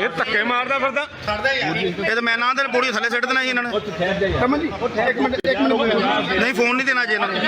ਇਹ ਧੱਕੇ ਮਾਰਦਾ ਫਿਰਦਾ। ਇਹ ਤਾਂ ਮੈਂ ਨਾ ਦੇ ਪੌੜੀ ਥੱਲੇ ਸਿੱਟ ਦੇਣਾ ਜੀ ਇਹਨਾਂ ਨੇ। ਰਮਨ ਜੀ ਇੱਕ ਮਿੰਟ ਇੱਕ ਮਿੰਟ ਨਹੀਂ ਫੋਨ ਨਹੀਂ ਦੇਣਾ ਜੀ ਇਹਨਾਂ ਨੇ।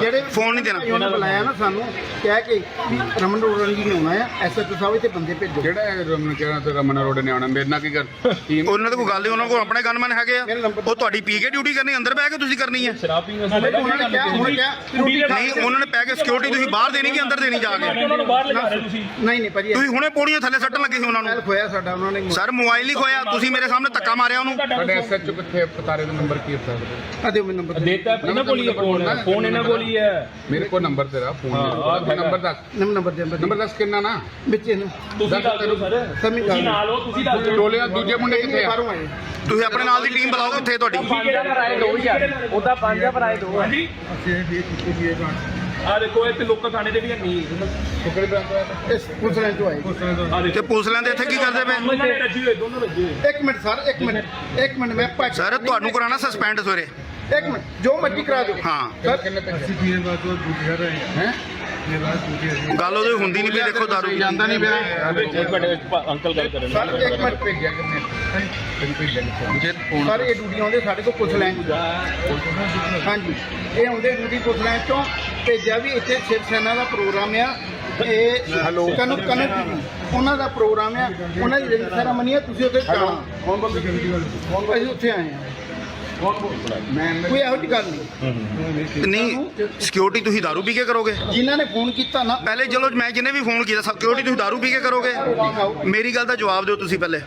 ਜਿਹੜੇ ਫੋਨ ਨਹੀਂ ਦੇਣਾ। ਉਹਨਾਂ ਬੁਲਾਇਆ ਨਾ ਸਾਨੂੰ ਕਹਿ ਕੇ ਵੀ ਰਮਨ ਰੋੜਨ ਜੀ ਨੇ ਆਉਣਾ ਆ ਐਸਐਚਓ ਸਾਹਿਬ ਇੱਥੇ ਬੰਦੇ ਭੇਜੋ। ਜਿਹੜਾ ਇਹ ਰਮਨ ਕਿਹੜਾ ਤੇ ਰਮਨ ਰੋਡ ਨੇ ਆਉਣਾ ਮੇਰੇ ਨਾਲ ਕੀ ਕਰ ਟੀਮ ਉਹਨਾਂ ਦੇ ਕੋਈ ਗੱਲ ਨਹੀਂ ਉਹਨਾਂ ਕੋਲ ਆਪਣੇ ਗਨਮੈਨ ਹੈਗੇ ਆ। ਉਹ ਤੁਹਾਡੀ ਪੀ ਕੇ ਡਿਊਟੀ ਕਰਨੀ ਅੰਦਰ ਬਹਿ ਕੇ ਤੁਸੀਂ ਕਰਨੀ ਹੈ ਉਹਨਾਂ ਨੇ ਕਿਹਾ ਹੁਣ ਕਿਹਾ ਰੋਟੀ ਖਾ ਨਹੀਂ ਉਹਨਾਂ ਨੇ ਪੈ ਕੇ ਸਿਕਿਉਰਿਟੀ ਤੁਸੀਂ ਬਾਹਰ ਦੇਣੀ ਕਿ ਅੰਦਰ ਦੇਣੀ ਜਾ ਕੇ? ਉਹਨਾਂ ਨੂੰ ਬਾਹਰ ਲਿਜਾ ਰਹੇ ਤੁਸੀਂ ਨਹੀਂ ਨਹੀਂ ਭਾਜੀ ਤੁਸੀਂ ਹੁਣੇ ਪੌੜੀਆਂ ਥੱਲੇ ਸੱਟਣ ਲੱਗੇ ਸੀ ਉਹਨਾਂ ਨੂੰ। ਕੱਲ ਖੋਇਆ ਸਾਡਾ ਉਹਨਾਂ ਨੇ ਸਰ ਮੋਬਾਈਲ ਹੀ ਖੋਇਆ ਤੁਸੀਂ ਮੇਰੇ ਸਾਹਮਣੇ ਧੱਕਾ ਮਾਰਿਆ ਉਹਨੂੰ। ਤੁਹਾਡੇ ਐਸਐਚਓ ਕਿੱਥੇ ਪਤਾਰੇ ਦਾ ਨੰਬਰ ਕੀ ਹੈ ਆ ਦਿਓ ਮੈਨੂੰ ਨੰਬਰ ਦੇਤਾ ਇਹਨਾਂ ਕੋਲ ਹੀ ਹੈ ਫੋਨ ਫੋਨ ਇਹਨਾਂ ਕੋਲ ਹੀ ਹੈ ਮੇਰੇ ਕੋਲ ਨੰਬਰ ਤੇਰਾ ਫੋਨ ਆਹ ਦੇ ਨੰਬਰ ਦੱਸ। ਨੰਬਰ ਦੇ ਨੰਬਰ ਨੰਬਰ ਦੱਸ ਕਿੰਨਾ ਨਾ? ਵਿੱਚ ਇਹਨੂੰ ਤੁਸੀਂ ਦੱਸ ਦਿਓ ਸਰ। ਤੁਸੀਂ ਨਾਲ ਹੋ ਤੁਸੀਂ ਦੱਸ ਦਿਓ। ਟੋਲੇ ਦੂਜੇ ਮੁੰਡੇ ਕਿੱਥੇ ਆ? ਬਾਹਰੋਂ ਆਏ। ਤੁਸੀਂ ਆਪਣੇ ਨਾਲ ਦੀ ਟੀਮ ਬੁਲਾਓ ਉੱਥੇ ਤੁਹਾਡੀ। ਭਰਾਏ ਦੋ ਯਾਰ ਉਹਦਾ ਪੰਜ ਭਰਾਏ ਦੋ ਹਾਂਜੀ। ਆ ਦੇਖੋ ਇੱਥੇ ਲੋਕਾਂ ਥਾਣੇ ਦੇ ਵੀ ਹੈ। ਨਹੀਂ ਇਸ ਪੁਲਿਸ ਲਾਈਨ ਤੋਂ ਆਏ ਆ ਤੇ ਦੇਖੋ। ਪੁਲਿਸ ਲੈਂਦੇ ਇੱਥੇ ਕੀ ਕਰਦੇ ਪਏ? ਉਹਨਾਂ ਨੇ ਰੱਜੀ ਹੋਏ ਦੋਨੋਂ ਰੱਜੀ ਹੋਏ। ਇੱਕ ਮਿੰਟ ਸਰ ਇੱਕ ਮਿੰਟ ਇੱਕ ਮਿੰਟ ਮੈਂ ਭੱਜ ਸਰ ਤੁਹਾਨੂੰ ਕਰਾਣਾ ਸਸਪੈਂਡ ਸਵੇਰੇ। ਇੱਕ ਮਿੰਟ ਜੋ ਮਰਜ਼ੀ ਕਰਾ ਦਿਓ। ਹਾਂ। ਸਰ ਕਿੰਨੇ ਪੈਸੇ ਹੈ? ਗੱਲ ਉਹਦੀ ਹੁੰਦੀ ਨਹੀਂ ਵੀ ਦੇਖੋ ਦਾਰੂ ਜਾਂਦਾ ਨਹੀਂ ਪਿਆ? ਇੱਕ ਮਿੰਟ ਅੰਕਲ ਗੱਲ ਕਰਨ ਸਰ ਇੱਕ ਮਿੰਟ ਭੇਜਿਆ ਕਿੰਨੇ ਤੈਨੂੰ ਭੇਜਿਆ ਕਿੱਥੇ ਫੋਨ ਸਰ ਇਹ ਡਿਊਟੀ ਆਉਂਦੇ ਸਾਡੇ ਕੋਲ ਪੁਲਿਸ ਲਾਈਨ ਹਾਂਜੀ। ਇਹ ਆਉਂਦੇ ਡਿਊਟੀ ਪੁਲਿਸ ਲਾਈਨ ਤੋਂ ਭੇਜਿਆ ਵੀ ਇੱਥੇ ਸ਼ਿਵ ਸੈਨਾ ਦਾ ਪ੍ਰੋਗਰਾਮ ਆ। ਇਹ ਹੈਲੋ। ਕਨਕ ਕਨਕ ਉਹਨਾਂ ਦਾ ਪ੍ਰੋਗਰਾਮ ਆ। ਉਹਨਾਂ ਦੀ ਰਿੰਗ ਸੈਰਾਮਨੀ ਆ ਤੁਸੀਂ ਉੱਥੇ ਜਾਣਾ। ਕੌਣ ਬੰਦੇ ਅਸੀਂ ਉੱਥੇ ਆਏ ਆ। ਮੈਂ ਕੋਈ ਇਹੋ ਜਿਹੀ ਗੱਲ ਨਹੀਂ। ਨਹੀਂ ਸਿਕਿਉਰਿਟੀ ਤੁਸੀਂ ਦਾਰੂ ਪੀ ਕੇ ਕਰੋਗੇ? ਜਿਨ੍ਹਾਂ ਨੇ ਫੋਨ ਕੀਤਾ ਨਾ ਪਹਿਲੇ ਚਲੋ ਮੈਂ ਜਿਹਨੇ ਵੀ ਫੋਨ ਕੀਤਾ ਸਿਕਿਉਰਿਟੀ ਤੁਸੀਂ ਦਾਰੂ ਪੀ ਕੇ ਕਰੋਗੇ? ਮੇਰੀ ਗੱਲ ਦਾ ਜਵਾਬ ਦਿਓ ਤੁਸੀਂ ਪਹਿਲੇ।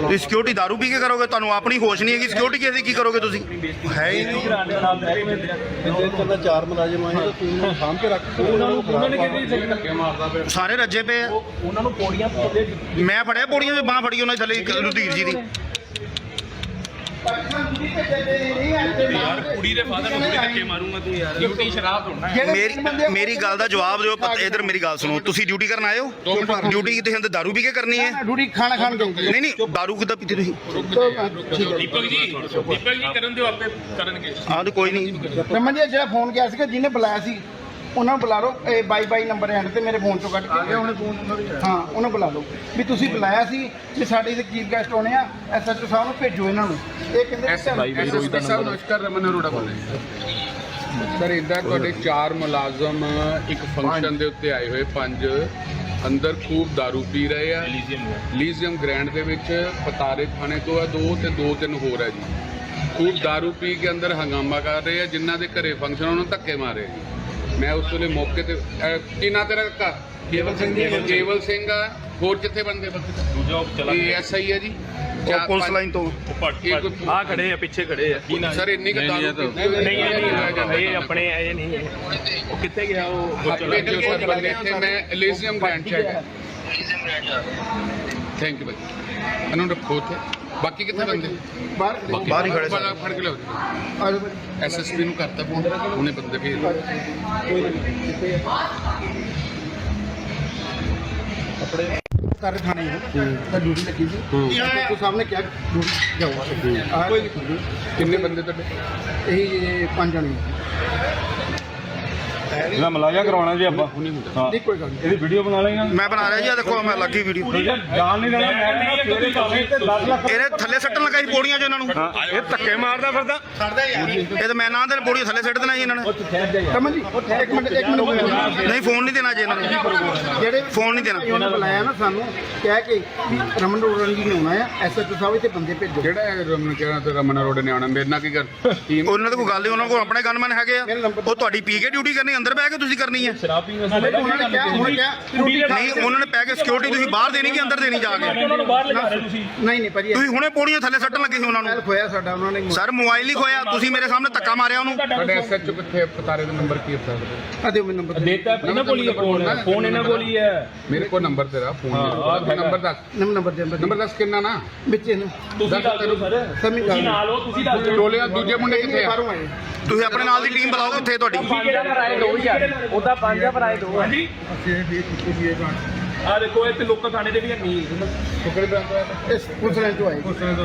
ਤੁਸੀਂ ਸਿਕਿਉਰਿਟੀ ਦਾਰੂ ਪੀ ਕੇ ਕਰੋਗੇ? ਤੁਹਾਨੂੰ ਆਪਣੀ ਹੋਸ਼ ਨਹੀਂ ਹੈਗੀ। ਸਿਕਿਉਰਿਟੀ ਕਿਸੇ ਦੀ ਕੀ ਕਰੋਗੇ ਤੁਸੀਂ? ਹੈ ਹੀ ਨਹੀਂ। ਚਾਰ ਮੁਲਾਜ਼ਮ ਆਏ ਤਾਂ ਸਾਂਭ ਕੇ ਰੱਖ ਉਹਨਾਂ ਨੂੰ ਉਹਨਾਂ ਨੇ ਕਿਹਦੀ ਧੱਕੇ ਮਾਰਦਾ ਪਿਆ ਸਾਰੇ ਰੱਜੇ ਪਏ ਆ। ਉਹਨਾਂ ਨੂੰ ਪੌੜੀਆਂ ਥੱਲੇ ਮੈਂ ਫੜਿਆ ਪੌੜੀਆਂ 'ਚ ਬਾਹ ਫੜੀ ਉਹਨਾਂ ਦੀ ਥੱਲੇ ਇੱਕ ਰੁਧੀਰ ਜੀ ਦੀ। ਯਾਰ ਕੁੜੀ ਦੇ ਫਾਦਰ ਨੂੰ ਵੀ ਧੱਕੇ ਮਾਰੂੰਗਾ ਤੂੰ ਯਾਰ। ਡਿਊਟੀ ਸ਼ਰਾਬ ਹੋਣਾ ਮੇਰੀ ਮੇਰੀ ਗੱਲ ਦਾ ਜਵਾਬ ਦਿਓ ਪਤ- ਇੱਧਰ ਮੇਰੀ ਗੱਲ ਸੁਣੋ। ਤੁਸੀਂ ਡਿਊਟੀ ਕਰਨ ਆਏ ਹੋ? ਡਿਊਟੀ ਤੁਸੀਂ ਅੰਦਰ ਦਾਰੂ ਪੀ ਕੇ ਕਰਨੀ ਹੈ? ਡਿਊਟੀ ਖਾਣਾ ਖਾਣ ਗਏ ਨਹੀਂ ਨਹੀਂ ਦਾਰੂ ਕਿੱਦਾਂ ਪੀਤੀ ਤੁਸੀਂ? ਦੀਪਕ ਜੀ ਦੀਪਕ ਜੀ ਕਰਨ ਦਿਓ ਆਪੇ ਕਰਨਗੇ। ਤੇ ਕੋਈ ਨਹੀਂ। ਰਮਨ ਜੀ ਜਿਹੜਾ ਫੋਨ ਗਿਆ ਸੀਗਾ ਜਿਹਨੇ ਬੁਲਾਇਆ ਸੀ ਉਹਨਾਂ ਨੂੰ ਬੁਲਾ ਲਓ ਇਹ ਬਾਈ ਬਾਈ ਨੰਬਰ ਐਂਡ ਤੇ ਮੇਰੇ ਫੋਨ ਚੋਂ ਕੱਢ ਕੇ ਆ ਗਿਆ ਉਹਨੇ ਫੋਨ ਹਾਂ ਉਹਨੂੰ ਬੁਲਾ ਲਓ ਵੀ ਤੁਸੀਂ ਬੁਲਾਇਆ ਸੀ ਕਿ ਸਾਡੇ ਇੱਥੇ ਚੀਫ ਗੈਸਟ ਆਉਣੇ ਆ ਐਸਐਚਓ ਸਾਹਿਬ ਨੂੰ ਭੇਜੋ ਇਹਨਾਂ ਨੂੰ ਇਹ ਕਹਿੰਦੇ ਵੀ ਚੱਲ- ਐਸਐਸਪੀ ਸਾਹਿਬ ਨਮਸਕਾਰ ਰਮਨ ਅਰੋੜਾ ਬੋਲ ਰਹੇ ਸਰ ਇਦਾਂ ਤੁਹਾਡੇ ਚਾਰ ਮੁਲਾਜ਼ਮ ਇੱਕ ਫੰਕਸ਼ਨ ਦੇ ਉੱਤੇ ਆਏ ਹੋਏ ਪੰਜ ਅੰਦਰ ਖੂਬ दारू ਪੀ ਰਹੇ ਆ ਲੀਜ਼ੀਅਮ ਗ੍ਰੈਂਡ ਦੇ ਵਿੱਚ ਪਤਾਰੇ ਥਾਣੇ ਤੋਂ ਆ ਦੋ ਤੇ ਦੋ ਤਿੰਨ ਹੋਰ ਆ ਜੀ ਖੂਬ दारू ਪੀ ਕੇ ਅੰਦਰ ਹੰਗਾਮਾ ਕਰ ਰਹੇ ਆ ਜਿਨ੍ਹਾਂ ਦੇ ਘਰੇ ਫੰਕਸ਼ਨ ਉਹਨਾਂ ਨੂੰ ਧੱਕੇ ਮਾਰੇ ਜੀ ਮੈਂ ਉਸ ਵੇਲੇ ਮੌਕੇ ਤੇ ਅਹ, ਕੀ ਨਾਂ ਤੇਰਾ ਕੱਕਾ ਕੇਵਲ ਸਿੰਘ ਕੇਵਲ ਸਿੰਘ ਆ। ਹੋਰ ਕਿੱਥੇ ਬੰਦੇ ਦੂਜਾ ਉਹ ਚਲਾ ਇਹ ਐਸਆਈ ਹੈ ਜੀ। ਉਹ ਪੁਲਿਸ ਲਾਈਨ ਤੋਂ। ਇੱਕ ਆ ਖੜੇ ਆ ਪਿੱਛੇ ਖੜੇ ਆ। ਕੀ ਨਾ ਸਰ ਇੰਨੀ ਕੁ ਦਾਰੂ ਪੀਤੀ ਨਹੀਂ ਇਹ ਇਹ ਆਪਣੇ ਇਹ ਨਹੀਂ ਉਹ ਕਿੱਥੇ ਗਿਆ? ਉਹ ਉਹ ਚਲਾ ਭੇਜੋ ਸਰ ਬੰਦੇ ਇੱਥੇ ਮੈਂ ਐਲੀਜ਼ੀਅਮ ਗ੍ਰੈਂਡ ਚ ਹੈਗਾ। ਥੈਂਕ ਯੂ ਭਾਈ ਇਹਨਾਂ ਨੂੰ ਰੱਖੋ ਉੱਥੇ। ਬਾਕੀ ਕਿੱਥੇ ਬੰਦੇ? ਬਾਹਰ ਬਾਹਰ ਹੀ ਖੜੇ ਸਰ ਬਾਹਰ ਫੜ ਕੇ ਲਿਆਓ। ਐਸਐਸਪੀ ਨੂੰ ਕਰਤਾ ਫੋਨ ਉਹਨੇ ਬੰਦੇ ਭੇਜ ਦਿੱਤੇ। ਕਰ ਥਾਣੇ ਹੈ। ਤਾਂ ਡਿਊਟੀ ਲੱਗੀ ਸੀ। ਸਾਹਿਬ ਨੇ ਕਿਹਾ ਡਿਊਟੀ ਜਾਓ ਆ ਕੋਈ ਕਿੰਨੇ ਬੰਦੇ ਤੁਹਾਡੇ? ਇਹ ਪੰਜ ਜਣੇ। ਇਹਦਾ ਮਲਾਜਾ ਕਰਾਉਣਾ ਜੀ ਆਪਾਂ। ਹਾਂ। ਨਹੀਂ ਕੋਈ ਗੱਲ ਨਹੀਂ। ਇਹਦੀ ਵੀਡੀਓ ਬਣਾ ਲੈਣਾ ਮੈਂ ਬਣਾ ਰਿਹਾ ਜੀ ਆਹ ਦੇਖੋ ਮੈਂ ਲੱਗੀ ਵੀਡੀਓ ਜਾਣ ਨਹੀਂ ਦੇਣਾ ਮੈਂ ਕਹਿੰਦਾ ਭਾਵੇਂ ਤੇ 10 ਲੱਖ ਇਹਨੇ ਥੱਲੇ ਸੱਟਣ ਲੱਗਾ ਸੀ ਪੌੜੀਆਂ 'ਚ ਇਹਨਾਂ ਨੂੰ। ਇਹ ਧੱਕੇ ਮਾਰਦਾ ਫਿਰਦਾ। ਇਹ ਤਾਂ ਮੈਂ ਨਾ ਦੇ ਪੌੜੀਆਂ ਥੱਲੇ ਸਿੱਟ ਦੇਣਾ ਜੀ ਇਹਨਾਂ ਨੇ। ਰਮਨ ਜੀ ਇੱਕ ਮਿੰਟ ਇੱਕ ਮਿੰਟ ਨਹੀਂ ਫੋਨ ਨਹੀਂ ਦੇਣਾ ਜੀ ਇਹਨਾਂ ਨੇ। ਜਿਹੜੇ ਫੋਨ ਨਹੀਂ ਦੇਣਾ। ਉਹਨਾਂ ਬੁਲਾਇਆ ਨਾ ਸਾਨੂੰ ਕਹਿ ਕੇ ਵੀ ਰਮਨ ਰੋੜਨ ਜੀ ਨੇ ਆਉਣਾ ਆ ਐਸਐਚਓ ਸਾਹਿਬ ਇੱਥੇ ਬੰਦੇ ਭੇਜੋ। ਜਿਹੜਾ ਰਮਨ ਕਿਹੜਾ ਤੇ ਰਮਨ ਨੇ ਆਉਣਾ? ਮੇਰੇ ਨਾਲ ਕੀ ਕਰ? ਟੀਮ ਉਹਨਾਂ ਦੇ ਕੋਈ ਗੱਲ ਨਹੀਂ ਉਹਨਾਂ ਕੋਲ ਆਪਣੇ ਗਨਮੈਨ ਹੈਗੇ ਆ। ਉਹ ਤੁਹਾਡੀ ਪੀ ਕੇ ਡਿਊਟੀ ਕਰਨੀ ਅੰਦਰ ਬਹਿ ਕੇ ਤੁਸੀਂ ਕਰਨੀ ਹੈ ਸ਼ਰਾਬ ਪੀਣ ਉਹਨਾਂ ਨੇ ਕਿਹਾ ਹੁਣ ਕਿਹਾ ਕੁੜੀ ਦੇ ਨਹੀਂ ਉਹਨਾਂ ਨੇ ਪੈ ਕੇ ਸਿਕਿਉਰਿਟੀ ਤੁਸੀਂ ਬਾਹਰ ਦੇਣੀ ਕਿ ਅੰਦਰ ਦੇਣੀ ਜਾ ਕੇ? ਉਹਨਾਂ ਨੂੰ ਬਾਹਰ ਲਿਜਾ ਰਹੇ ਤੁਸੀਂ। ਨਹੀਂ ਨਹੀਂ ਭਾਜੀ ਤੁਸੀਂ ਹੁਣੇ ਪੌੜੀਆਂ ਥੱਲੇ ਸੱਟਣ ਲੱਗੇ ਸੀ ਉਹਨਾਂ ਨੂੰ। ਖੋਇਆ ਸਾਡਾ ਉਹਨਾਂ ਨੇ ਸਰ ਮੋਬਾਈਲ ਹੀ ਖੋਇਆ ਤੁਸੀਂ ਮੇਰੇ ਸਾਹਮਣੇ ਧੱਕਾ ਮਾਰਿਆ ਉਹਨੂੰ। ਤੁਹਾਡੇ ਐਸਐਚਓ ਕਿੱਥੇ ਪਤਾਰੇ ਦਾ ਨੰਬਰ ਕੀ ਹੈ ਸਰ? ਆ ਦਿਓ ਮੈਨੂੰ ਨੰਬਰ ਦੇਤਾ ਇਹਨਾਂ ਕੋਲ ਹੀ ਹੈ ਫੋਨ ਫੋਨ ਇਹਨਾਂ ਕੋਲ ਹੀ ਹੈ ਮੇਰੇ ਕੋਲ ਨੰਬਰ ਤੇਰਾ ਫੋਨ ਨੰਬਰ ਦੱਸ। ਨੰਬਰ ਨੰਬਰ ਦੇ ਨੰਬਰ ਦੱਸ ਕਿੰਨਾ ਨਾ? ਵਿੱਚ ਇਹਨੂੰ। ਤੁਸੀਂ ਦੱਸ ਦਿਓ ਸਰ। ਸਮੀ ਤੁਸੀਂ ਨਾਲ ਹੋ ਤੁਸੀਂ ਦੱਸ ਦਿਓ। ਟੋਲੇ ਦੂਜੇ ਮੁੰਡੇ ਕਿੱਥੇ ਆ? ਬਾਹਰੋਂ ਆਏ। ਤੁਸੀਂ ਆਪਣੇ ਨਾਲ ਦੀ ਟੀਮ ਬੁਲਾਓ ਉੱਥੇ ਤੁਹਾਡੀ। ਭਰਾਏ ਦੋ ਯਾਰ ਉਹਦਾ ਪੰਜ ਭਰਾਏ ਦੋ ਹਾਂਜੀ। ਆ ਦੇਖੋ ਇੱਥੇ ਲੋਕਾਂ ਥਾਣੇ ਦੇ ਵੀ ਹੈ ਨਹੀਂ ਟੁਕੜੇ ਬਰਾਬਰ ਇਸ ਪੁਲਿਸ ਲਾਈਨ ਤੋਂ ਆਏ।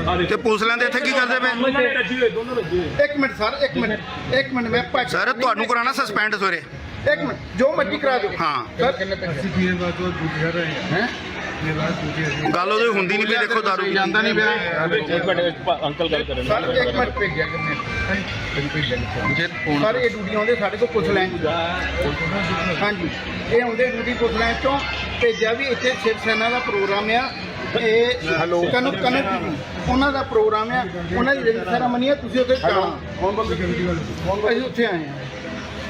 ਆ ਤੇ ਪੁਲਿਸ ਲੈਂਦੇ ਇੱਥੇ ਕੀ ਕਰਦੇ ਪਏ? ਰੱਜੀ ਹੋਏ ਦੋਨੋਂ ਰੱਜੀ ਹੋਏ। ਇੱਕ ਮਿੰਟ ਸਰ ਇੱਕ ਮਿੰਟ। ਇੱਕ ਮਿੰਟ ਮੈਂ ਭੱਜ ਸਰ ਤੁਹਾਨੂੰ ਕਰਾਣਾ ਸਸਪੈਂਡ ਸਵੇਰੇ। ਇੱਕ ਮਿੰਟ ਜੋ ਮਰਜ਼ੀ ਕਰਾ ਦਿਓ। ਹਾਂ। ਸਰ ਕਿੰਨੇ ਪੈਸੇ? ਹੈ? ਗੱਲ ਉਹਦੇ ਹੁੰਦੀ ਨਹੀਂ ਪਈ ਦੇਖੋ ਦਾਰੂ ਜਾਂਦਾ ਨਹੀਂ ਪਿਆ ਸਰ ਇੱਕ ਮਿੰਟ ਭੇਜਿਆ ਕਿੰਨੇ ਤੈਨੂੰ ਭੇਜਿਆ ਜੇ ਫੋਨ ਸਰ ਇਹ ਡਿਊਟੀ ਆਉਂਦੇ ਸਾਡੇ ਕੋਲ ਪੁੱਛ ਲੈਣ ਹਾਂਜੀ। ਇਹ ਆਉਂਦੇ ਡਿਊਟੀ ਪੁੱਛ ਲੈਣ ਚੋਂ। ਭੇਜਿਆ ਵੀ ਇੱਥੇ ਸ਼ਿਵ ਸੈਨਾ ਦਾ ਪ੍ਰੋਗਰਾਮ ਆ। ਇਹ ਕਨੂ ਕਨੂ TV, ਉਹਨਾਂ ਦਾ ਪ੍ਰੋਗਰਾਮ ਆ। ਉਹਨਾਂ ਦੀ ਰਿੰਗ ਸੈਰਾਮਨੀ ਆ ਤੁਸੀਂ ਉੱਥੇ ਜਾਣਾ। ਕੌਣ ਬੰਦੇ ਅਸੀਂ ਉੱਥੇ ਆਏ ਆ।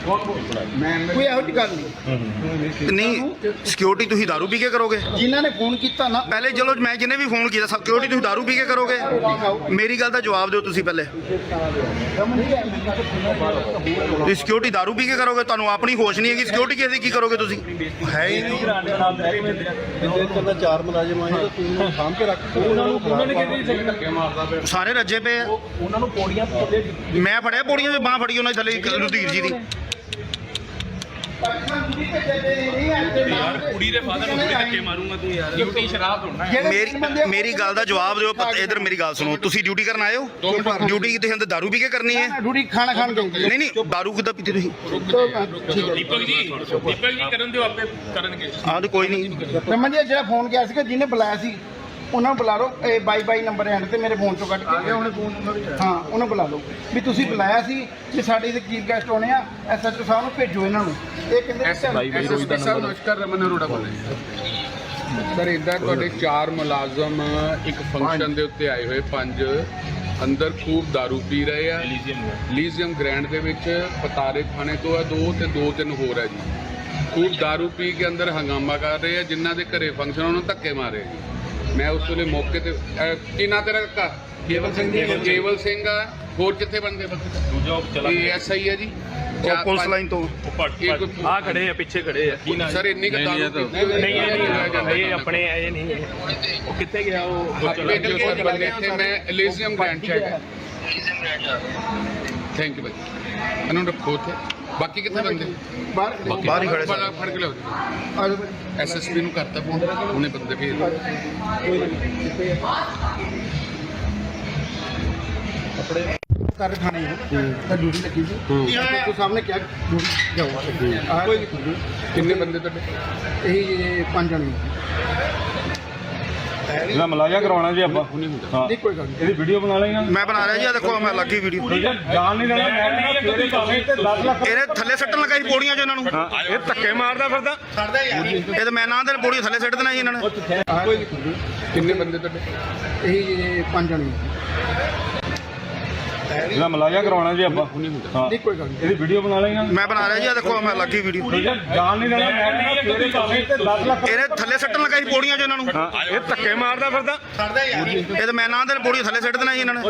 ਕੋਈ ਇਹੋ ਜਿਹੀ ਗੱਲ ਨਹੀਂ। ਨਹੀਂ ਸਿਕਿਉਰਿਟੀ ਤੁਸੀਂ ਦਾਰੂ ਪੀ ਕੇ ਕਰੋਗੇ? ਜਿਨ੍ਹਾਂ ਨੇ ਫੋਨ ਕੀਤਾ ਨਾ ਪਹਿਲੇ ਚਲੋ ਮੈਂ ਜਿਹਨੇ ਵੀ ਫੋਨ ਕੀਤਾ ਸਿਕਿਉਰਿਟੀ ਤੁਸੀਂ ਦਾਰੂ ਪੀ ਕੇ ਕਰੋਗੇ? ਮੇਰੀ ਗੱਲ ਦਾ ਜਵਾਬ ਦਿਓ ਤੁਸੀਂ ਪਹਿਲੇ। ਤੁਸੀਂ ਸਿਕਿਉਰਿਟੀ ਦਾਰੂ ਪੀ ਕੇ ਕਰੋਗੇ? ਤੁਹਾਨੂੰ ਆਪਣੀ ਹੋਸ਼ ਨਹੀਂ ਹੈਗੀ। ਸਿਕਿਉਰਿਟੀ ਕਿਸੇ ਕੀ ਕਰੋਗੇ ਤੁਸੀਂ? ਹੈ ਹੀ ਨਹੀਂ। ਚਾਰ ਮੁਲਾਜ਼ਮ ਆਏ ਤਾਂ ਤੂੰ ਸਾਂਭ ਕੇ ਰੱਖ। ਉਹਨਾਂ ਨੂੰ ਧੱਕੇ ਮਾਰਦਾ ਪਿਆ ਸਾਰੇ ਰੱਜੇ ਪਏ ਆ। ਉਹਨਾਂ ਨੂੰ ਪੌੜੀਆਂ ਮੈਂ ਫੜਿਆ ਪੌੜੀਆਂ 'ਚ ਬਾਹ ਫੜੀ ਉਹਨਾਂ ਦੀ ਥੱਲੇ ਇੱਕ ਰੁਧੀਰ ਜੀ ਦੀ। ਯਾਰ ਕੁੜੀ ਦੇ ਫਾਦਰ ਨੂੰ ਕੁੜੀ ਧੱਕੇ ਮਾਰੂੰਗਾ ਤੂੰ ਯਾਰ ਡਿਊਟੀ ਸ਼ਰਾਬ ਢੋਣਾ ਮੇਰੀ ਮੇਰੀ ਗੱਲ ਦਾ ਜਵਾਬ ਦਿਓ ਇੱਧਰ ਮੇਰੀ ਗੱਲ ਸੁਣੋ ਤੁਸੀਂ ਡਿਊਟੀ ਕਰਨ ਆਏ ਹੋ ਡਿਊਟੀ ਤੁਸੀਂ ਅੰਦਰ ਦਾਰੂ ਪੀ ਕੇ ਕਰਨੀ ਹੈ ਡਿਊਟੀ ਖਾਣਾ ਖਾਣ ਗਏ ਨਹੀਂ ਨਹੀਂ ਦਾਰੂ ਕਿੱਦਾਂ ਪੀਤੀ ਤੁਸੀਂ ਦੀਪਕ ਜੀ ਦੀਪਕ ਜੀ ਕਰਨ ਦਿਓ ਆਪੇ ਕਰਨਗੇ ਆਹ ਤੇ ਕੋਈ ਨਹੀਂ ਰਮਨ ਜੀ ਜਿਹੜਾ ਫੋਨ ਗਿਆ ਸੀਗਾ ਜਿਹਨੇ ਬੁਲਾਇਆ ਸੀ ਉਹਨਾਂ ਨੂੰ ਬੁਲਾ ਲਓ ਇਹ ਬਾਈ ਬਾਈ ਨੰਬਰ ਐਂਡ ਤੇ ਮੇਰੇ ਫੋਨ ਚੋਂ ਕੱਢ ਕੇ ਆ ਗਿਆ ਉਹਨੇ ਫੋਨ ਹਾਂ ਉਹਨੂੰ ਬੁਲਾ ਲਓ ਵੀ ਤੁਸੀਂ ਬੁਲਾਇਆ ਸੀ ਕਿ ਸਾਡੇ ਦੇ ਚੀਫ ਗੈਸਟ ਆਉਣੇ ਆ ਐਸਐਚਓ ਸਾਹਿਬ ਨੂੰ ਭੇਜੋ ਇਹਨਾਂ ਨੂੰ ਇਹ ਕਹਿੰਦੇ ਵੀ ਚੱਲ- ਐਸਐਸਪੀ ਸਾਹਿਬ ਨਮਸਕਾਰ ਰਮਨ ਅਰੋੜਾ ਬੋਲ ਰਿਹਾ ਸਰ ਇਦਾਂ ਤੁਹਾਡੇ ਚਾਰ ਮੁਲਾਜ਼ਮ ਇੱਕ ਫੰਕਸ਼ਨ ਦੇ ਉੱਤੇ ਆਏ ਹੋਏ ਪੰਜ ਅੰਦਰ ਖੂਬ दारू ਪੀ ਰਹੇ ਆ ਲੀਜ਼ੀਅਮ ਗ੍ਰੈਂਡ ਦੇ ਵਿੱਚ ਪਤਾਰੇ ਥਾਣੇ ਤੋਂ ਆ ਦੋ ਤੇ ਦੋ ਤਿੰਨ ਹੋਰ ਆ ਜੀ ਖੂਬ दारू ਪੀ ਕੇ ਅੰਦਰ ਹੰਗਾਮਾ ਕਰ ਰਹੇ ਆ ਜਿਨ੍ਹਾਂ ਦੇ ਘਰੇ ਫੰਕਸ਼ਨ ਉਹਨਾਂ ਨੂੰ ਧੱਕੇ ਮਾਰੇ ਜੀ ਮੈਂ ਉਸ ਵੇਲੇ ਮੌਕੇ ਤੇ ਅਹ, ਕੀ ਨਾਂ ਤੇਰਾ ਕਾਕਾ? ਕੇਵਲ ਸਿੰਘ ਕੇਵਲ ਸਿੰਘ ਆ। ਹੋਰ ਕਿੱਥੇ ਬੰਦੇ ਦੂਜਾ ਚਲਾ ਇਹ ਐਸਆਈ ਹੈ ਜੀ? ਉਹ ਪੁਲਿਸ ਲਾਈਨ ਤੋਂ। ਇਹ ਕੋਈ- ਆ ਖੜੇ ਆ ਪਿੱਛੇ ਖੜੇ ਆ। ਸਰ ਇੰਨੀ ਕੁ ਦਾਰੂ ਪੀਤੀ ਹੋਈ ਨਹੀਂ ਇਹ ਹੈ। ਨਹੀਂ ਇਹ ਆਪਣੇ ਇਹ ਨਹੀਂ ਹੈ। ਉਹ ਕਿੱਥੇ ਗਿਆ ਉਹ? ਆਪਣੇ ਜੋ ਸਰ ਬੰਦੇ ਇੱਥੇ ਮੈਂ ਐਲੀਜ਼ੀਅਮ ਗ੍ਰੈਂਡ ਚ ਹੈਗਾ ਥੈਂਕ ਯੂ ਭਾਈ। ਇਹਨਾਂ ਨੂੰ ਰੱਖੋ ਉੱਥੇ। ਬਾਕੀ ਕਿੱਥੇ ਬੰਦੇ ਬਾਹਰ ਬਾਹਰ ਹੀ ਖੜੇ ਸਨ। ਫੜ- ਕੇ ਲਿਆਓ। ਐਸਐਸਪੀ ਨੂੰ ਕਰਤਾ ਫੋਨ ਉਹਨੇ ਬੰਦੇ ਭੇਜ ਦਿੱਤੇ। ਤਾਂ ਡਿਊਟੀ ਲੱਗੀ ਸੀ। ਐਸਐਚਓ ਸਾਹਿਬ ਨੇ ਕਿਹਾ ਡਿਊਟੀ ਜਾਓ। ਆ ਕੋਈ ਕਿੰਨੇ ਬੰਦੇ ਤੁਹਾਡੇ? ਇਹ ਪੰਜ ਜਣੇ। ਇਹਦਾ ਮਲਾਜਾ ਕਰਾਉਣਾ ਜੀ ਆਪਾਂ। ਹਾਂ। ਨਹੀਂ ਕੋਈ ਗੱਲ ਨਹੀਂ। ਇਹਦੀ ਵੀਡੀਓ ਬਣਾ ਲੈਣਾ ਮੈਂ ਬਣਾ ਰਿਹਾ ਜੀ ਆ ਦੇਖੋ ਮੈਂ ਲੱਗੀ ਵੀਡੀਓ ਜਾਣ ਨਹੀਂ ਦੇਣਾ ਮੈਂ ਕਹਿੰਦਾ ਤੇਰੇ ਭਾਵੇਂ ਤੇ 10 ਲੱਖ ਇਹਨੇ ਥੱਲੇ ਸੱਟਣ ਲੱਗਾ ਸੀ ਪੌੜੀਆਂ 'ਚ ਇਹਨਾਂ ਨੂੰ। ਇਹ ਧੱਕੇ ਮਾਰਦਾ ਫਿਰਦਾ। ਇਹ ਤਾਂ ਮੈਂ ਨਾ ਦੇ ਪੌੜੀਆਂ ਥੱਲੇ ਸੱਟ ਦੇਣਾ ਸੀ ਇਹਨਾਂ ਨੇ। ਕਿੰਨੇ ਬੰਦੇ ਤੁਹਾਡੇ? ਇਹ ਪੰਜ ਜਣੇ। ਇਹਦਾ ਮਲਾਜਾ ਕਰਾਉਣਾ ਜੀ ਆਪਾਂ। ਹਾਂ। ਨਹੀਂ ਕੋਈ ਗੱਲ ਨਹੀਂ। ਇਹਦੀ ਵੀਡੀਓ ਬਣਾ ਲੈਣਾ ਮੈਂ ਬਣਾ ਰਿਹਾ ਜੀ ਆ ਦੇਖੋ ਮੈਂ ਲੱਗੀ ਵੀਡੀਓ ਜਾਣ ਨਹੀਂ ਦੇਣਾ। ਮੈਂ ਕਹਿੰਦਾ ਤੇਰੇ ਭਾਵੇਂ ਤੇ 10 ਲੱਖ ਇਹਨੇ ਥੱਲੇ ਸੱਟਣ ਲੱਗਾ ਸੀ ਪੌੜੀਆਂ 'ਚ ਇਹਨਾਂ ਨੂੰ। ਇਹ ਧੱਕੇ ਮਾਰਦਾ ਫਿਰਦਾ। ਇਹ ਤਾਂ ਮੈਂ ਨਾ ਦੇ ਪੌੜੀਆਂ ਥੱਲੇ ਸੱਟ ਦੇਣਾ ਸੀ ਇਹਨਾਂ ਨੇ।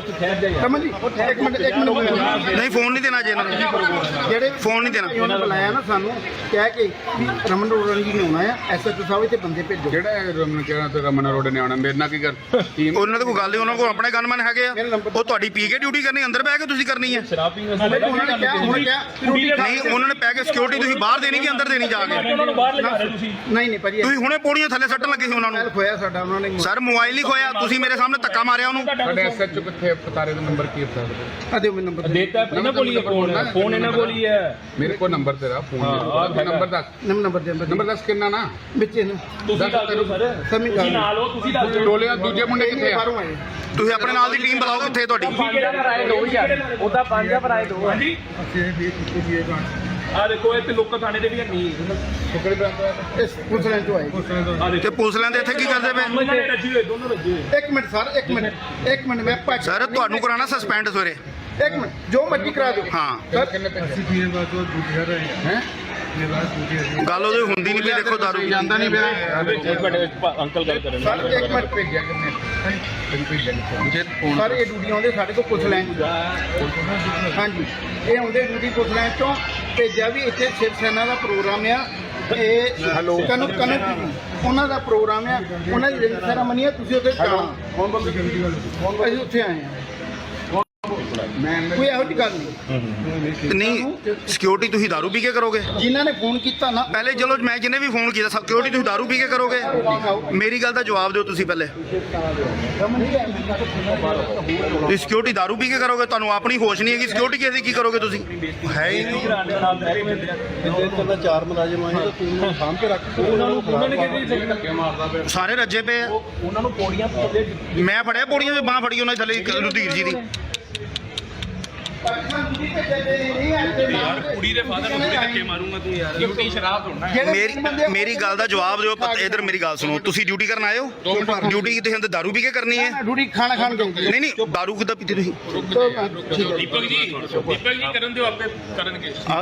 ਰਮਨ ਜੀ ਇੱਕ ਮਿੰਟ ਇੱਕ ਮਿੰਟ। ਨਹੀਂ ਫੋਨ ਨਹੀਂ ਦੇਣਾ ਜੀ ਇਹਨਾਂ ਨੂੰ। ਜਿਹੜੇ ਫੋਨ ਨਹੀਂ ਦੇਣਾ। ਉਹਨਾਂ ਬੁਲਾਇਆ ਨਾ ਸਾਨੂੰ ਕਹਿ ਕੇ ਵੀ ਰਮਨ ਰੋੜਨ ਜੀ ਨੇ ਆਉਣਾ ਆ ਐਸਐਚਓ ਸਾਹਿਬ ਇੱਥੇ ਬੰਦੇ ਭੇਜੋ। ਜਿਹੜਾ ਰਮਨ ਕਹਿਣਾ ਤੇ ਰਮਨ ਅਰੋੜਾ ਨੇ ਆਉਣਾ ਮੇਰੇ ਨਾਲ ਕੀ ਕਰ ਉਹਨਾਂ ਦੇ ਕੋਈ ਗੱਲ ਨਹੀਂ ਉਹਨਾਂ ਕੋਲ ਆਪਣੇ ਗਨਮੈਨ ਹੈਗੇ ਆ। ਉਹ ਤੁਹਾਡੀ ਪੀ ਕੇ ਡਿਊਟੀ ਕਰਨੀ ਅੰਦਰ ਬਹਿ ਕੇ ਤੁਸੀਂ ਕਰਨੀ ਹੈ। ਉਹਨਾਂ ਨੇ ਕਿਹਾ ਉਹਨਾਂ ਨੇ ਕਿਹਾ ਵੀ ਰੋਟੀ ਖਾ ਨਹੀਂ ਉਹਨਾਂ ਨੇ ਪੈ ਕੇ ਸਿਕਿਉਰਿਟੀ ਤੁਸੀਂ ਬਾਹਰ ਦੇਣੀ ਕਿ ਅੰਦਰ ਦੇਣੀ ਜਾ ਕੇ? ਉਹਨਾਂ ਨੂੰ ਬਾਹਰ ਲਗਾ ਰਹੇ ਤੁਸੀਂ। ਨਹੀਂ ਨਹੀਂ ਭਾਜੀ ਤੁਸੀਂ ਹੁਣੇ ਪੌੜੀਆਂ ਥੱਲੇ ਸੱਟਣ ਲੱਗੇ ਸੀ ਉਹਨਾਂ ਨੂੰ। ਖੋਇਆ ਸਾਡਾ ਉਹਨਾਂ ਨੇ ਸਰ ਮੋਬਾਈਲ ਹੀ ਖੋਇਆ ਤੁਸੀਂ ਮੇਰੇ ਸਾਹਮਣੇ ਧੱਕਾ ਮਾਰਿਆ ਉਹਨੂੰ। ਤੁਹਾਡੇ ਐਸਐਚਓ ਕਿੱਥੇ ਪਤਾਰੇ ਦਾ ਨੰਬਰ ਕੀ ਹੈ ਆ ਦਿਓ ਮੈਨੂੰ ਨੰਬਰ ਦੇਤਾ ਇਹਨਾਂ ਕੋਲ ਹੀ ਹੈ ਫੋਨ ਫੋਨ ਇਹਨਾਂ ਕੋਲ ਹੀ ਹੈ। ਮੇਰੇ ਕੋਲ ਨੰਬਰ ਤੇਰਾ ਫੋਨ ਦੇ ਨੰਬਰ ਦੱਸ। ਨੰਬਰ ਨੰਬਰ ਦੇ ਨੰਬਰ ਦੱਸ ਕਿੰਨਾ ਨਾ? ਵਿੱਚ ਇਹਨੂੰ ਤੁਸੀਂ ਦੱਸ ਦਿਓ ਸਰ। ਸਮੀ ਤੁਸੀਂ ਨਾਲ ਹੋ ਤੁਸੀਂ ਦੱਸ ਦਿਓ। ਟੋਲੇ ਦੂਜੇ ਮੁੰਡੇ ਕਿੱਥੇ ਆ? ਤੁਸੀਂ ਆਪਣੇ ਨਾਲ ਦੀ ਟੀਮ ਬੁਲਾਓ ਕਿੱਥੇ ਤੁਹਾਡੀ। ਦੋ ਯਾਰ ਉਹਦਾ ਪੰਜ ਆ ਭਰਾਏ ਦੋ ਹਾਂਜੀ। ਆ ਦੇਖੋ ਇਹ ਤੇ ਲੋਕਾਂ ਥਾਣੇ ਦੇ ਵੀ ਨਹੀਂ ਇਸ ਪੁਲਿਸ ਲਾਈਨ ਤੋਂ ਆਏ। ਆ ਤੇ ਪੁਲਿਸ ਲੈਂਦੇ ਇੱਥੇ ਕੀ ਕਰਦੇ ਪਏ? ਦੋਨੋਂ ਰੱਜੀ ਹੋਏ ਦੋਨੋਂ ਰੱਜੀ ਹੋਏ। ਇੱਕ ਮਿੰਟ ਸਰ ਇੱਕ ਮਿੰਟ। ਇੱਕ ਮਿੰਟ ਮੈਂ ਭੱਜ ਸਰ ਤੁਹਾਨੂੰ ਕਰਾਣਾ ਸਸਪੈਂਡ ਸਵੇਰੇ। ਇੱਕ ਮਿੰਟ ਜੋ ਮਰਜ਼ੀ ਕਰਾ ਦਿਓ। ਹਾਂ। ਸਰ। ਕਿੰਨੇ ਪੈਸੇ ਹੈ? ਗੱਲ ਉਹਦੇ ਹੁੰਦੀ ਨਹੀਂ ਪਈ ਦੇਖੋ ਦਾਰੂ ਜਾਂਦਾ ਨਹੀਂ ਪਿਆ। ਇੱਕ ਮਿੰਟ ਅੰਕਲ ਗੱਲ ਕਰਨ ਸਰ ਇੱਕ ਮਿੰਟ ਭੇਜਿਆ ਕਿੰਨੇ? ਤੈਨੂੰ ਭੇਜਿਆ ਜੇ ਫੋਨ ਸਰ ਇਹ ਡਿਊਟੀ ਆਉਂਦੇ ਸਾਡੇ ਕੋਲ ਪੁੱਛ ਲੈਣ ਹਾਂਜੀ ਇਹ ਆਉਂਦੇ ਡਿਊਟੀ ਪੁੱਛ ਲੈਣ ਚੋਂ। ਭੇਜਿਆ ਵੀ ਇੱਥੇ ਸ਼ਿਵ ਸੈਨਾ ਦਾ ਪ੍ਰੋਗਰਾਮ ਆ। ਇਹ ਕਨੂ ਕਨੂ TV, ਉਹਨਾਂ ਦਾ ਪ੍ਰੋਗਰਾਮ ਆ। ਉਹਨਾਂ ਦੀ ਰਿੰਗ ਸੈਰਾਮਨੀ ਆ ਤੁਸੀਂ ਉੱਥੇ ਜਾਣਾ। ਅਸੀਂ ਉੱਥੇ ਆਏ ਆ। ਕੋਈ ਇਹੋ ਜਿਹੀ ਗੱਲ ਨਹੀਂ ਤੇ ਨਹੀਂ ਸਿਕਿਉਰਿਟੀ ਤੁਸੀਂ दारू ਪੀ ਕੇ ਕਰੋਗੇ ਜਿਨ੍ਹਾਂ ਨੇ ਫੋਨ ਕੀਤਾ ਨਾ ਪਹਿਲੇ ਚਲੋ ਮੈਂ ਜਿਹਨੇ ਵੀ ਫੋਨ ਕੀਤਾ ਸਿਕਿਉਰਿਟੀ ਤੁਸੀਂ दारू ਪੀ ਕੇ ਕਰੋਗੇ ਮੇਰੀ ਗੱਲ ਦਾ ਜਵਾਬ ਦਿਓ ਤੁਸੀਂ ਪਹਿਲੇ ਤੁਸੀਂ ਸਿਕਿਉਰਿਟੀ दारू ਪੀ ਕੇ ਕਰੋਗੇ ਤੁਹਾਨੂੰ ਆਪਣੀ ਹੋਸ਼ ਨਹੀਂ ਹੈਗੀ ਸਿਕਿਉਰਿਟੀ ਕਿਸੇ ਦੀ ਕੀ ਕਰੋਗੇ ਤੁਸੀਂ ਹੈ ਹੀ ਨਹੀਂ ਇਹਦੇ ਤੇ ਮੈਂ ਚਾਰ ਮੁਲਾਜ਼ਮ ਆਏ ਤਾਂ ਤੂੰ ਉਹਨੂੰ ਸਾਂਭ ਕੇ ਰੱਖ ਉਹਨਾਂ ਨੂੰ ਉਹਨਾਂ ਨੇ ਕਿਹਦੀ ਧੱਕੇ ਮਾਰਦਾ ਪਿਆ ਸਾਰੇ ਰੱਜੇ ਪਏ ਆ ਉਹਨਾਂ ਨੂੰ ਪੌੜੀਆਂ ਮੈਂ ਫੜਿਆ ਪੌੜੀਆਂ ਦੀ ਬਾਹ ਫੜੀ ਉਹਨਾਂ ਦੀ ਥੱਲੇ ਇੱਕ ਲੁਧੀਰ ਜੀ ਦੀ ਮੇਰੀ ਗੱਲ ਸੁਣੋ। ਤੁਸੀਂ ਡਿਊਟੀ ਕਰਨ ਆਏ ਡਿਊਟੀ ਤੁਸੀਂ ਦਾਰੂ ਪੀ ਕੇ ਕਰਨੀ ਹੈ? ਡੂੜੀ ਖਾਣਾ ਖਾਣ ਦਾਰੂ ਕਿੱਦਾਂ ਪੀਤੀ ਤੁਸੀਂ?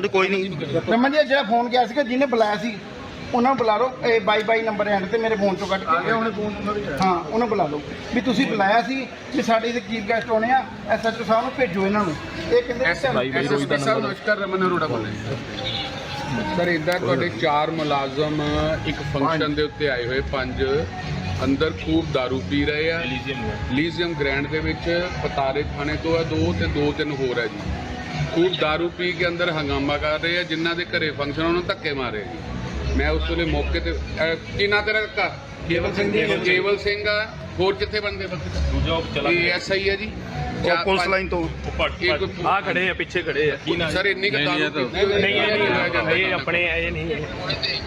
ਕੋਈ ਨਹੀਂ। ਰਮਨ ਜੀ ਜਿਹੜਾ ਫੋਨ ਗਿਆ ਸੀਗਾ ਜਿਹਨੇ ਬੁਲਾਇਆ ਸੀ ਉਹਨਾਂ ਨੂੰ ਬੁਲਾ ਲਓ ਇਹ ਬਾਈ ਬਾਈ ਨੰਬਰ ਐਂਡ ਤੇ ਮੇਰੇ ਫੋਨ ਚੋਂ ਕੱਢ ਕੇ ਉਹਨੇ ਫੋਨ ਹਾਂ ਉਹਨੂੰ ਬੁਲਾ ਲਓ ਵੀ ਤੁਸੀਂ ਬੁਲਾਇਆ ਸੀ ਵੀ ਸਾਡੇ ਦੇ ਚੀਫ ਗੈਸਟ ਆਉਣੇ ਆ ਐਸਐਚਓ ਸਾਹਿਬ ਨੂੰ ਭੇਜੋ ਇਹਨਾਂ ਨੂੰ ਇਹ ਕਹਿੰਦੇ ਵੀ ਚੱਲ- ਐਸਐਸਪੀ ਸਾਹਿਬ ਨਮਸਕਾਰ ਰਮਨ ਅਰੋੜਾ ਬੋਲ ਰਹੇ ਸਰ ਇਦਾਂ ਤੁਹਾਡੇ ਚਾਰ ਮੁਲਾਜ਼ਮ ਇੱਕ ਫੰਕਸ਼ਨ ਦੇ ਉੱਤੇ ਆਏ ਹੋਏ ਪੰਜ ਅੰਦਰ ਖੂਬ दारू ਪੀ ਰਹੇ ਆ ਲੀਜ਼ੀਅਮ ਗ੍ਰੈਂਡ ਦੇ ਵਿੱਚ ਪਤਾਰੇ ਥਾਣੇ ਤੋਂ ਆ ਦੋ ਤੇ ਦੋ ਤਿੰਨ ਹੋਰ ਆ ਜੀ ਖੂਬ दारू ਪੀ ਕੇ ਅੰਦਰ ਹੰਗਾਮਾ ਕਰ ਰਹੇ ਆ ਜਿਨ੍ਹਾਂ ਦੇ ਘਰੇ ਫੰਕਸ਼ਨ ਉਹਨਾਂ ਨੂੰ ਧੱਕੇ ਮਾਰੇ ਜੀ ਮੈਂ ਉਸ ਵੇਲੇ ਮੌਕੇ ਤੇ ਅਹ, ਕੀ ਨਾਂ ਤੇਰਾ ਘਰ ਕੇਵਲ ਸਿੰਘ ਕੇਵਲ ਸਿੰਘ ਆ। ਹੋਰ ਕਿੱਥੇ ਬੰਦੇ ਬੰਦੇ ਦੂਜਾ ਚਲਾ ਇਹ ਐਸਆਈ ਹੈ ਜੀ। ਉਹ ਪੁਲਿਸ ਲਾਈਨ ਤੋਂ। ਆ ਖੜੇ ਆ ਪਿੱਛੇ ਖੜੇ ਆ। ਕੀ ਨਾ ਸਰ ਇੰਨੀ ਕੁ ਦਾਰੂ ਨਹੀਂ ਇਹ ਆਪਣੇ ਇਹ ਨਹੀਂ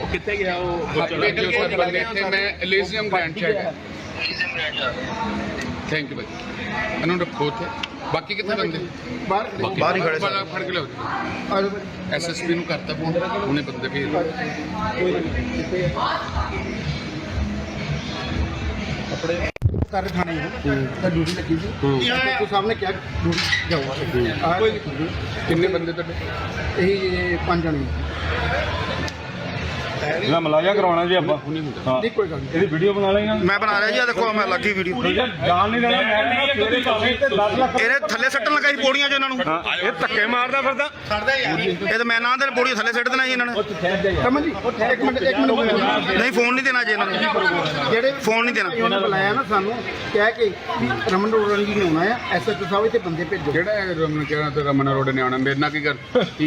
ਉਹ ਕਿੱਥੇ ਗਿਆ ਉਹ? ਆਪਣੇ ਜੋ ਸਰ ਬੰਦੇ ਇੱਥੇ? ਮੈਂ ਐਲੀਜ਼ੀਅਮ ਗ੍ਰੈਂਡ ਚ ਹੈਗਾ ਥੈਂਕ ਯੂ ਭਾਈ। ਇਹਨੂੰ ਰੱਖੋ ਉੱਥੇ। ਬਾਕੀ ਕਿੱਥੇ ਬੰਦੇ? ਬਾਹਰ ਬਾਹਰ ਹੀ ਖੜੇ ਬਾਹਰ ਫੜ ਕੇ ਲਿਆਓ। ਐਸਐਸਪੀ ਨੂੰ ਕਰਤਾ ਫੋਨ ਉਹਨੇ ਬੰਦੇ ਭੇਜ ਦਿੱਤੇ। ਕਰ ਥਾਣੇ ਹੈ। ਤਾਂ ਡਿਊਟੀ ਲੱਗੀ ਸੀ। ਐਸਐਚਓ ਸਾਹਿਬ ਨੇ ਕਿਹਾ ਡਿਊਟੀ ਜਾਓ। ਆ ਕਿੰਨੇ ਬੰਦੇ ਤੁਹਾਡੇ? ਇਹ ਪੰਜ ਜਣੇ। ਇਹਦਾ ਮਲਾਜਾ ਕਰਵਾਉਣਾ ਜੀ ਆਪਾਂ। ਹਾਂ। ਨਹੀਂ ਕੋਈ ਗੱਲ ਨਹੀਂ। ਇਹਦੀ ਵੀਡੀਓ ਬਣਾ ਲਈ ਨਾ ਮੈਂ ਬਣਾ ਰਿਹਾ ਜੀ ਆ ਦੇਖੋ ਮੈਂ ਲੱਗੀ ਵੀਡੀਓ ਜਾਣ ਨਹੀਂ ਦੇਣਾ। ਮੈਂ ਕਹਿੰਦਾ ਤੇਰੇ ਭਾਵੇਂ ਤੇ 10 ਲੱਖ ਇਹਦੇ ਥੱਲੇ ਸੱਟਣ ਲੱਗਾ ਸੀ ਪੌੜੀਆਂ 'ਚ ਇਹਨਾਂ ਨੂੰ। ਹਾਂ। ਇਹ ਧੱਕੇ ਮਾਰਦਾ ਫਿਰਦਾ। ਇਹ ਤਾਂ ਮੈਂ ਨਾ ਦੇ ਪੌੜੀਆਂ ਥੱਲੇ ਸੱਟ ਦੇਣਾ ਜੀ ਇਹਨਾਂ ਨੇ। ਰਮਨ ਜੀ ਇੱਕ ਮਿੰਟ ਇੱਕ ਮਿੰਟ। ਬੁਲਾਇਆ ਨਹੀਂ ਫੋਨ ਨਹੀਂ ਦੇਣਾ ਜੀ ਇਹਨਾਂ ਨੂੰ। ਜਿਹੜੇ ਫੋਨ ਨਹੀਂ ਦੇਣਾ। ਉਹਨਾਂ ਬੁਲਾਇਆ ਨਾ ਸਾਨੂੰ ਕਹਿ ਕੇ ਵੀ ਰਮਨ ਰੋੜਨ ਜੀ ਨੇ ਆਉਣਾ ਆ ਐਸਐਚਓ ਸਾਹਿਬ ਇੱਥੇ ਬੰਦੇ ਭੇਜੋ। ਜਿਹੜਾ ਇਹ ਰਮਨ ਕਹਿਣਾ ਤੇ ਰਮਨ ਅਰੋੜਾ ਨੇ ਆਉਣਾ ਮੇਰੇ ਨਾਲ ਕੀ ਕਰ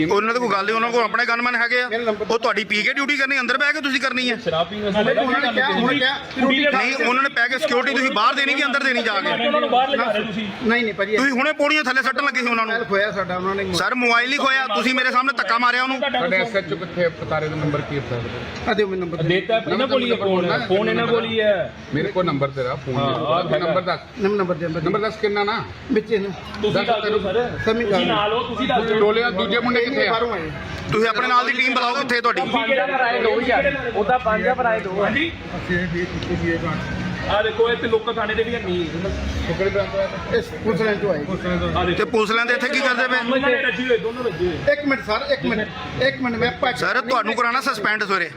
ਉਹਨਾਂ ਦੇ ਕੋਈ ਗੱਲ ਨਹੀਂ ਉਹਨਾਂ ਕੋਲ ਆਪਣੇ ਗਨਮੈਨ ਹੈਗੇ ਆ। ਉਹ ਤੁਹਾਡੀ ਪੀ ਕੇ ਡਿਊਟੀ ਕਰਨੀ ਅੰਦਰ ਬਹਿ ਕੇ ਤੁਸੀਂ ਕਰਨੀ ਹੈ। ਉਹਨਾਂ ਨੇ ਕਿਹਾ ਉਹਨਾਂ ਨੇ ਕਿਹਾ ਰੋਟੀ ਖਾ ਨਹੀਂ ਉਹਨਾਂ ਨੇ ਪੈ ਕੇ ਸਿਕਿਉਰਿਟੀ ਤੁਸੀਂ ਬਾਹਰ ਦੇਣੀ ਕਿ ਅੰਦਰ ਦੇਣੀ ਜਾ ਕੇ। ਉਹਨਾਂ ਨੂੰ ਬਾਹਰ ਲਗਾ ਰਹੇ ਤੁਸੀਂ। ਨਹੀਂ ਨਹੀਂ ਭਾਜੀ ਤੁਸੀਂ ਹੁਣੇ ਪੌੜੀਆਂ ਥੱਲੇ ਸੱਟਣ ਲੱਗੇ ਸੀ ਉਹਨਾਂ ਨੂੰ। ਖੋਇਆ ਸਾਡਾ ਉਹਨਾਂ ਨੇ ਸਰ ਮੋਬਾਈਲ ਹੀ ਖੋਇਆ ਤੁਸੀਂ ਮੇਰੇ ਸਾਹਮਣੇ ਧੱਕਾ ਮਾਰਿਆ ਉਹਨੂੰ। ਤੁਹਾਡੇ ਐਸਐਚਓ ਕਿੱਥੇ ਪਤਾਰੇ ਦਾ ਨੰਬਰ ਕੀ ਹੈ ਆ ਦਿਓ ਮੈਨੂੰ ਨੰਬਰ ਦੇਤਾ ਇਹਨਾਂ ਕੋਲ ਹੀ ਹੈ ਫੋਨ ਫੋਨ ਇਹਨਾਂ ਕੋਲ ਹੀ ਹੈ। ਮੇਰੇ ਕੋਲ ਨੰਬਰ ਤੇਰਾ ਫੋਨ ਨੰਬਰ ਦੱਸ। ਨੰਬਰ ਦੇ ਨੰਬਰ ਦੱਸ ਕਿੰਨਾ ਨਾ? ਵਿੱਚ ਇਹਨੂੰ ਤੁਸੀਂ ਦੱਸ ਦਿਓ ਸਰ। ਤੁਸੀਂ ਨਾਲ ਹੋ ਤੁਸੀਂ ਦੱਸ ਦਿਓ ਟੋਲੇ ਦੂਜੇ ਮੁੰਡੇ ਕਿੱਥੇ ਆ? ਬਾਹਰੋਂ ਆਏ। ਤੁਸੀਂ ਆਪਣੇ ਨਾਲ ਦੀ ਟੀਮ ਬੁਲਾਓ ਕਿੱਥੇ ਤੁਹਾਡੀ। ਕਿਹੜਾ ਭਰਾਏ ਦੋ ਯਾਰ ਉਹਦਾ ਪੰਜ ਆ ਭਰਾਏ ਦੋ ਹਾਂਜੀ। ਆ ਦੇਖੋ ਇਹ ਤੇ ਲੋਕਾਂ ਥਾਣੇ ਦੇ ਵੀ ਨਹੀਂ ਇਸ ਪੁਲਿਸ ਲਾਈਨ ਤੋਂ ਆਏ। ਆ ਤੇ ਦੇਖੋ ਪੁਲਿਸ ਲੈਂਦੇ ਇੱਥੇ ਕੀ ਕਰਦੇ ਪਏ? ਰੱਜੀ ਹੋਏ ਦੋਨੋਂ ਰੱਜੀ ਹੋਏ। ਇੱਕ ਮਿੰਟ ਸਰ ਇੱਕ ਮਿੰਟ। ਇੱਕ ਮਿੰਟ ਮੈਂ ਭੱਜ ਸਰ ਤੁਹਾਨੂੰ ਕਰਾਣਾ ਸਸਪੈਂਡ ਸਵੇਰੇ।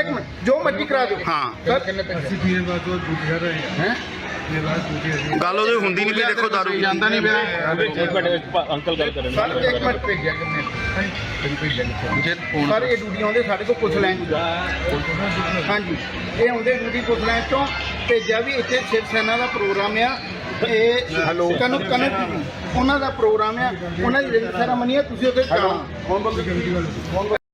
ਇੱਕ ਮਿੰਟ ਜੋ ਮਰਜ਼ੀ ਕਰਾ ਦਿਓ। ਹਾਂ। ਸਰ। ਕਿੰਨੇ ਪੈਸੇ ਹੈ? ਗੱਲ ਉਹਦੀ ਹੁੰਦੀ ਨਹੀਂ ਪਈ ਦੇਖੋ ਦਾਰੂ ਜਾਂਦਾ ਨਹੀਂ ਪਿਆ। ਇੱਕ ਮਿੰਟ ਅੰਕਲ ਗੱਲ ਕਰਨ। ਸਰ ਇੱਕ ਮਿੰਟ ਭੇਜਿਆ ਕਿੰਨੇ ਜੇ ਫੋਨ ਸਰ ਇਹ ਡਿਊਟੀ ਆਉਂਦੇ ਸਾਡੇ ਕੋਲ ਪੁਲਿਸ ਲਾਈਨ ਹਾਂਜੀ। ਇਹ ਆਉਂਦੇ ਡਿਊਟੀ ਪੁਲਿਸ ਲਾਈਨ ਤੋਂ ਭੇਜਿਆ ਵੀ ਇੱਥੇ ਸ਼ਿਵ ਸੈਨਾ ਦਾ ਪ੍ਰੋਗਰਾਮ ਆ। ਇਹ ਕਨੂ ਕਨੂ ਉਹਨਾਂ ਦਾ ਪ੍ਰੋਗਰਾਮ ਆ। ਉਹਨਾਂ ਦੀ ਰਿੰਗ ਸੈਰਾਮਨੀ ਆ ਤੁਸੀਂ ਉੱਥੇ ਜਾਣਾ।